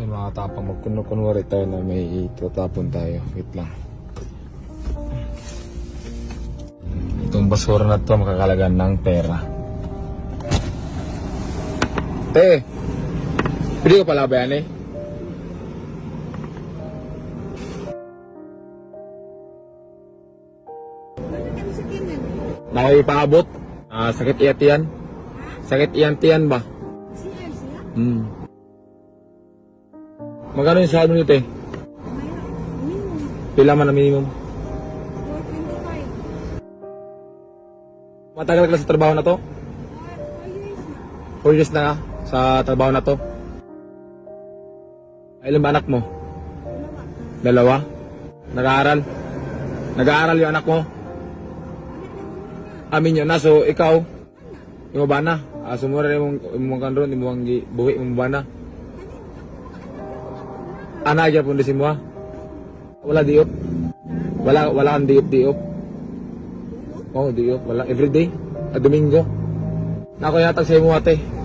Ay mga tapang magkunwari tayo na may itatapon tayo. Wait lang. Itong basura na to makakalagan ng pera. Te! Pwede ko pala ba yan eh? Nakaipaabot. Ah, sakit iyat yan. Sakit iyan tiyan ba? Siya, siya? Hmm. Magkano yung sahod mo nito eh? Pila man ang minimum? 425. Matagal ka sa trabaho na to? Ah, four 4 years na. sa trabaho na to? Ilan ba anak mo? Dalawa. Nag-aaral? Nag-aaral yung anak mo? Amin yun na. So, ikaw, yung ba na? Ah, sumura yung mong yung mong gi- buhi, yung ba na? Ana, dyan po si mo ah. Wala diop? Wala, wala kang diop, diop? Oh, diop. Wala. Everyday? Ah, Domingo? Nako yatag sa imo ate.